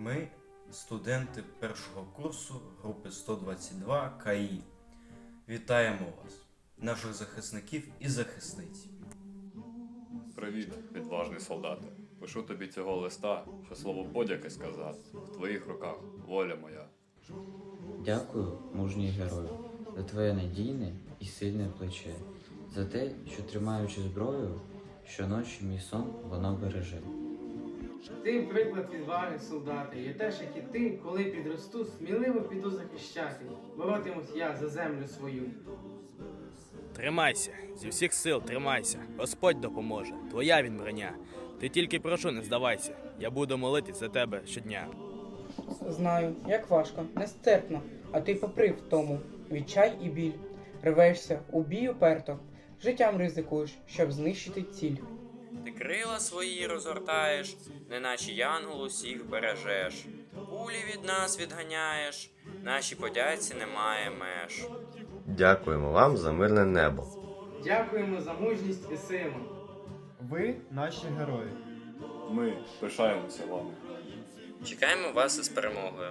Ми студенти першого курсу групи 122 КАІ. Вітаємо вас, наших захисників і захисниць. Привіт, відважний солдате. Пишу тобі цього листа, що слово подяки сказати. В твоїх руках воля моя. Дякую, мужній герою, за твоє надійне і сильне плече, за те, що тримаючи зброю, щоночі мій сон воно береже. Ти приклад відваги, солдати. Я теж, як і ти, коли підросту, сміливо піду захищати. Боротимусь я за землю свою. Тримайся, зі всіх сил тримайся. Господь допоможе. Твоя він броня. Ти тільки прошу, не здавайся. Я буду молитись за тебе щодня. Знаю, як важко, нестерпно, а ти попри в тому, відчай і біль. Рвешся, у бій уперто, життям ризикуєш, щоб знищити ціль. Ти крила свої розгортаєш, неначе янгол усіх бережеш. Кулі від нас відганяєш, нашій подяці немає меж. Дякуємо вам за мирне небо. Дякуємо за мужність і силу. Ви наші герої. Ми пишаємося вами. Чекаємо вас із перемогою.